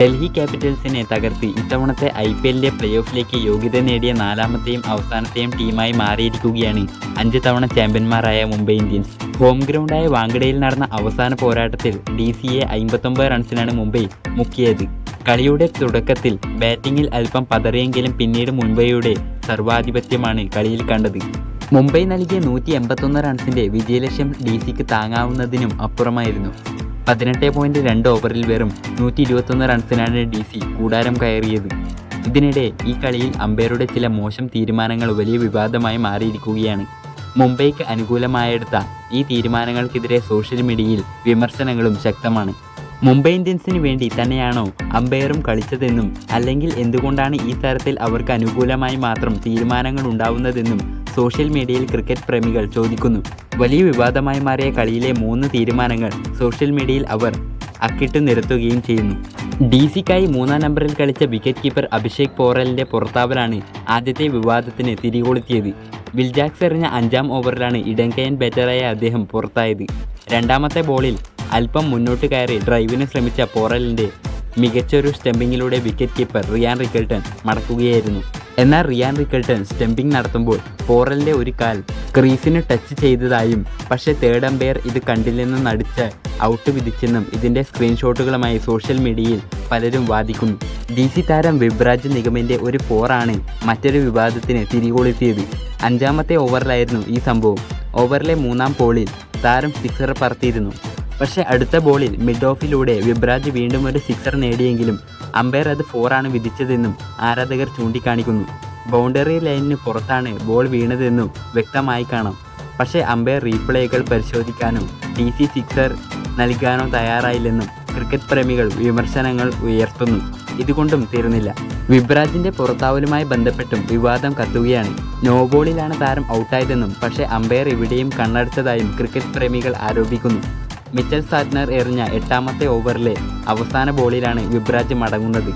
ഡൽഹി ക്യാപിറ്റൽസിനെ തകർത്ത് ഇത്തവണത്തെ ഐ പി എല്ലിലെ പ്ലേ ഓഫിലേക്ക് യോഗ്യത നേടിയ നാലാമത്തെയും അവസാനത്തെയും ടീമായി മാറിയിരിക്കുകയാണ് അഞ്ച് തവണ ചാമ്പ്യന്മാരായ മുംബൈ ഇന്ത്യൻസ്. ഹോം ഗ്രൗണ്ടായ വാങ്കഡയിൽ നടന്ന അവസാന പോരാട്ടത്തിൽ ഡി സി എ അമ്പത്തൊമ്പത് റൺസിനാണ് മുംബൈ മുക്കിയത്. കളിയുടെ തുടക്കത്തിൽ ബാറ്റിംഗിൽ അല്പം പതറിയെങ്കിലും പിന്നീട് മുംബൈയുടെ സർവാധിപത്യമാണ് കളിയിൽ കണ്ടത്. മുംബൈ നൽകിയ നൂറ്റി എൺപത്തൊന്ന് റൺസിന്റെ വിജയലക്ഷ്യം ഡി സിക്ക് താങ്ങാവുന്നതിനും അപ്പുറമായിരുന്നു. പതിനെട്ട് പോയിന്റ് രണ്ട് ഓവറിൽ വെറും നൂറ്റി ഇരുപത്തൊന്ന് റൺസിനാണ് ഡി സി കൂടാരം കയറിയത്. ഇതിനിടെ ഈ കളിയിൽ അമ്പയറുടെ ചില മോശം തീരുമാനങ്ങൾ വലിയ വിവാദമായി മാറിയിരിക്കുകയാണ്. മുംബൈക്ക് അനുകൂലമായെടുത്ത ഈ തീരുമാനങ്ങൾക്കെതിരെ സോഷ്യൽ മീഡിയയിൽ വിമർശനങ്ങളും ശക്തമാണ്. മുംബൈ ഇന്ത്യൻസിന് വേണ്ടി തന്നെയാണോ അമ്പയറും കളിച്ചതെന്നും അല്ലെങ്കിൽ എന്തുകൊണ്ടാണ് ഈ തരത്തിൽ അവർക്ക് അനുകൂലമായി മാത്രം തീരുമാനങ്ങൾ ഉണ്ടാവുന്നതെന്നും സോഷ്യൽ മീഡിയയിൽ ക്രിക്കറ്റ് പ്രേമികൾ ചോദിക്കുന്നു. വലിയ വിവാദമായി മാറിയ കളിയിലെ മൂന്ന് തീരുമാനങ്ങൾ സോഷ്യൽ മീഡിയയിൽ അവർ അക്കിട്ട് നിരത്തുകയും ചെയ്യുന്നു. ഡി സിക്കായി മൂന്നാം നമ്പറിൽ കളിച്ച വിക്കറ്റ് കീപ്പർ അഭിഷേക് പോറലിന്റെ പുറത്താവലാണ് ആദ്യത്തെ വിവാദത്തിന് തിരികൊളുത്തിയത്. വിൽജാക്സ് എറിഞ്ഞ അഞ്ചാം ഓവറിലാണ് ഇടങ്കയൻ ബാറ്ററായ അദ്ദേഹം പുറത്തായത്. രണ്ടാമത്തെ ബോളിൽ അല്പം മുന്നോട്ട് കയറി ഡ്രൈവിന് ശ്രമിച്ച പോറലിന്റെ മികച്ചൊരു സ്റ്റംപിങ്ങിലൂടെ വിക്കറ്റ് കീപ്പർ റിയാൻ റിക്കൽട്ടൺ മടക്കുകയായിരുന്നു. എന്നാൽ റിയാൻ റിക്കൽട്ടൺ സ്റ്റംപിംഗ് നടത്തുമ്പോൾ പോറലിന്റെ ഒരു കാൽ ക്രീസിന് ടച്ച് ചെയ്തതായും പക്ഷേ തേർഡ് അമ്പയർ ഇത് കണ്ടില്ലെന്നും നടിച്ച് ഔട്ട് വിധിച്ചെന്നും ഇതിന്റെ സ്ക്രീൻഷോട്ടുകളുമായി സോഷ്യൽ മീഡിയയിൽ പലരും വാദിക്കുന്നു. ഡി സി താരം വിബ്രാജ് നിഗമിന്റെ ഒരു പോറാണ് മറ്റൊരു വിവാദത്തിന് തിരികൊളുത്തിയത്. അഞ്ചാമത്തെ ഓവറിലായിരുന്നു ഈ സംഭവം. ഓവറിലെ മൂന്നാം പോളിൽ താരം സിക്സർ പറത്തിയിരുന്നു. പക്ഷേ അടുത്ത ബോളിൽ മിഡ് ഓഫിലൂടെ വിബ്രാജ് വീണ്ടും ഒരു സിക്സർ നേടിയെങ്കിലും അമ്പയർ അത് ഫോറാണ് വിധിച്ചതെന്നും ആരാധകർ ചൂണ്ടിക്കാണിക്കുന്നു. ബൗണ്ടറി ലൈനിന് പുറത്താണ് ബോൾ വീണതെന്നും വ്യക്തമായി കാണാം. പക്ഷേ അമ്പയർ റീപ്ലേകൾ പരിശോധിക്കാനും ടി സി സിക്സർ നൽകാനോ തയ്യാറായില്ലെന്നും ക്രിക്കറ്റ് പ്രേമികൾ വിമർശനങ്ങൾ ഉയർത്തുന്നു. ഇതുകൊണ്ടും തീർന്നില്ല. വിബ്രാജിന്റെ പുറത്താവലുമായി ബന്ധപ്പെട്ടും വിവാദം കത്തുകയാണ്. നോബോളിലാണ് താരം ഔട്ടായതെന്നും പക്ഷേ അമ്പയർ ഇവിടെയും കണ്ണടച്ചതായും ക്രിക്കറ്റ് പ്രേമികൾ ആരോപിക്കുന്നു. മിച്ചൽ സാറ്റ്നർ എറിഞ്ഞ എട്ടാമത്തെ ഓവറിലെ അവസാന ബോളിലാണ് യുവരാജ് മടങ്ങുന്നത്.